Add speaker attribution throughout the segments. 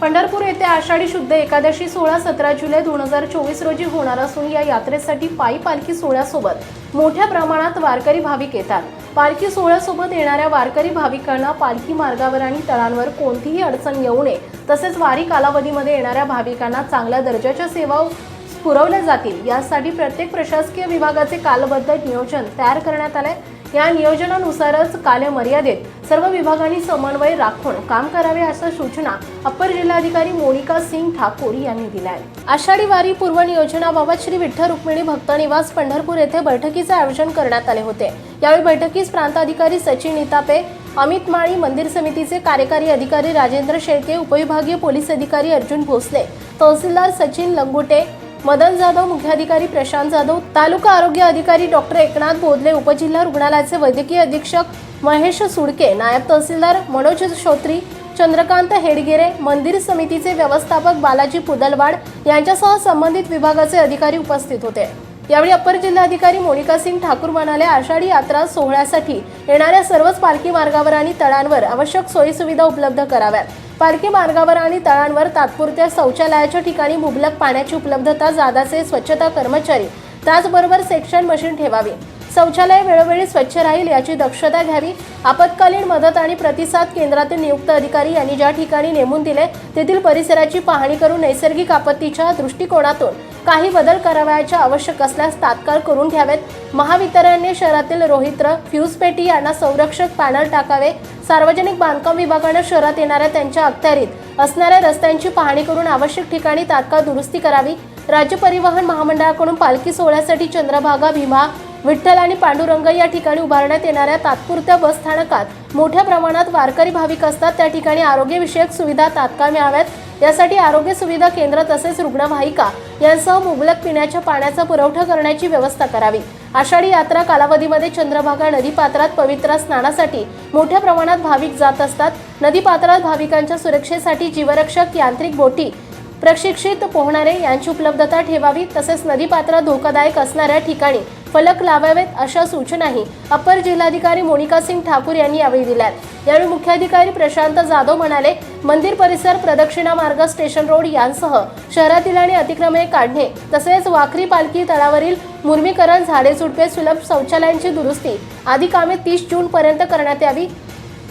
Speaker 1: पंढरपूर येथे आषाढी शुद्ध एकादशी सोळा सतरा जुलै दोन हजार चोवीस रोजी होणार असून या यात्रेसाठी पायी पालखी सोहळ्यासोबत मोठ्या प्रमाणात वारकरी भाविक येतात. पालखी सोहळ्यासोबत येणाऱ्या वारकरी भाविकांना पालखी मार्गावर आणि तळांवर कोणतीही अडचण येऊ नये तसेच वारी कालावधीमध्ये येणाऱ्या भाविकांना चांगल्या दर्जाच्या सेवा पुरवल्या जातील. यासाठी प्रत्येक प्रशासकीय विभागाचे कालबद्ध नियोजन तयार करण्यात आले या नियोजनानुसारच कालमर्यादेत सर्व विभागांनी समन्वय राखून काम करावे अशा सूचना अप्पर जिल्हाधिकारी मोनिका सिंग ठाकूर यांनी दिल्या आहेत आषाढी वारी पूर्व नियोजनाबाबत श्री विठ्ठल रुक्मिणी भक्त निवास पंढरपूर येथे बैठकीचे आयोजन करण्यात आले होते. यावेळी बैठकीस प्रांताधिकारी सचिन इतापे अमित माळी मंदिर समितीचे कार्यकारी अधिकारी राजेंद्र शेळके उपविभागीय पोलीस अधिकारी अर्जुन भोसले तहसीलदार सचिन लंगुटे मदन जाधव मुख्याधिकारी प्रशांत जाधव तालुका आरोग्य अधिकारी डॉक्टर एकनाथ बोधले उपजिल्हा रुग्णालयाचे वैद्यकीय अधीक्षक महेश सुडके नायब तहसीलदार मनोज श्रोत्री चंद्रकांत हेडगेरे मंदिर समितीचे व्यवस्थापक बालाजी पुदलवाड यांच्यासह संबंधित विभागाचे अधिकारी उपस्थित होते. यावेळी अपर जिल्हाधिकारी मोनिका सिंग ठाकूर म्हणाले आषाढी यात्रा सोहळ्यासाठी येणाऱ्या सर्वच पालखी मार्गावर आणि तळांवर आवश्यक सोयीसुविधा उपलब्ध कराव्यात. पालखी मार्गावर आणि तळांवर तात्पुरत्या शौचालयाच्या ठिकाणी मुबलक पाण्याची उपलब्धता जादाचे स्वच्छता कर्मचारी त्याचबरोबर सेक्शन मशीन ठेवावी. शौचालय वेळोवेळी स्वच्छ राहील याची दक्षता घ्यावी. आपत्कालीन मदत आणि प्रतिसाद केंद्रातील नियुक्त अधिकारी यांनी ज्या ठिकाणी नेमून दिले तेथील परिसराची पाहणी करून नैसर्गिक आपत्तीच्या दृष्टिकोनातून काही बदल करावयाच्या आवश्यक असल्यास तात्काळ करून घ्यावेत. महावितरणने शहरातील रोहित्र फ्यूजपेटी यांना संरक्षक पॅनल टाकावे. सार्वजनिक बांधकाम विभागानं शहरात येणाऱ्या त्यांच्या अखत्यारीत असणाऱ्या रस्त्यांची पाहणी करून आवश्यक ठिकाणी तात्काळ दुरुस्ती करावी. राज्य परिवहन महामंडळाकडून पालखी सोहळ्यासाठी चंद्रभागा भीमा विठ्ठल आणि पांडुरंग या ठिकाणी उभारण्यात येणाऱ्या तात्पुरत्या बस स्थानकात मोठ्या प्रमाणात वारकरी भाविक असतात. त्या ठिकाणी आरोग्यविषयक सुविधा तात्काळ मिळाव्यात. यासाठी आरोग्य सुविधा केंद्र तसेच रुग्णवाहिका यांसह मुबलक पिण्याच्या पाण्याचा पुरवठा करण्याची व्यवस्था करावी. आषाढी यात्रा कालावधीमध्ये चंद्रभागा नदीपात्रात पवित्र स्नानासाठी मोठ्या प्रमाणात भाविक जात असतात. नदीपात्रात भाविकांच्या सुरक्षेसाठी जीवरक्षक यांत्रिक बोटी प्रशिक्षित पोहणारे यांची उपलब्धता ठेवावी. तसेच नदीपात्रात धोकादायक असणाऱ्या ठिकाणी फलक लावावेत अशा सूचनाही अपर जिल्हाधिकारी मोनिका सिंग ठाकूर यांनी यावेळी दिल्यात. यावेळी मुख्याधिकारी प्रशांत जाधव म्हणाले मंदिर परिसर प्रदक्षिणा मार्ग स्टेशन रोड यांसह शहरातील आणि अतिक्रमणे काढणे तसेच वाखरी पालखी तळावरील मुर्मीकरण झाडे झुडपे सुलभ शौचालयांची दुरुस्ती आदी कामे तीस जून पर्यंत करण्यात यावी.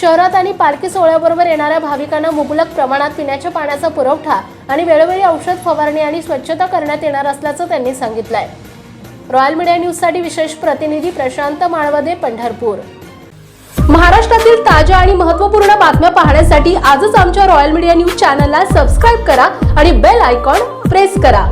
Speaker 1: शहरात आणि पालखी सोहळ्याबरोबर येणाऱ्या भाविकांना मुबलक प्रमाणात पिण्याच्या पाण्याचा पुरवठा आणि वेळोवेळी औषध फवारणी आणि स्वच्छता करण्यात येणार असल्याचं त्यांनी सांगितलंय. रॉयल मीडिया न्यूजसाठी विशेष प्रतिनिधी प्रशांत माळवदे पंढरपूर. महाराष्ट्रातील ताज्या आणि महत्त्वपूर्ण बातम्या पाहण्यासाठी आजच आमच्या रॉयल मीडिया न्यूज चॅनलला सबस्क्राईब करा आणि बेल आयकॉन प्रेस करा.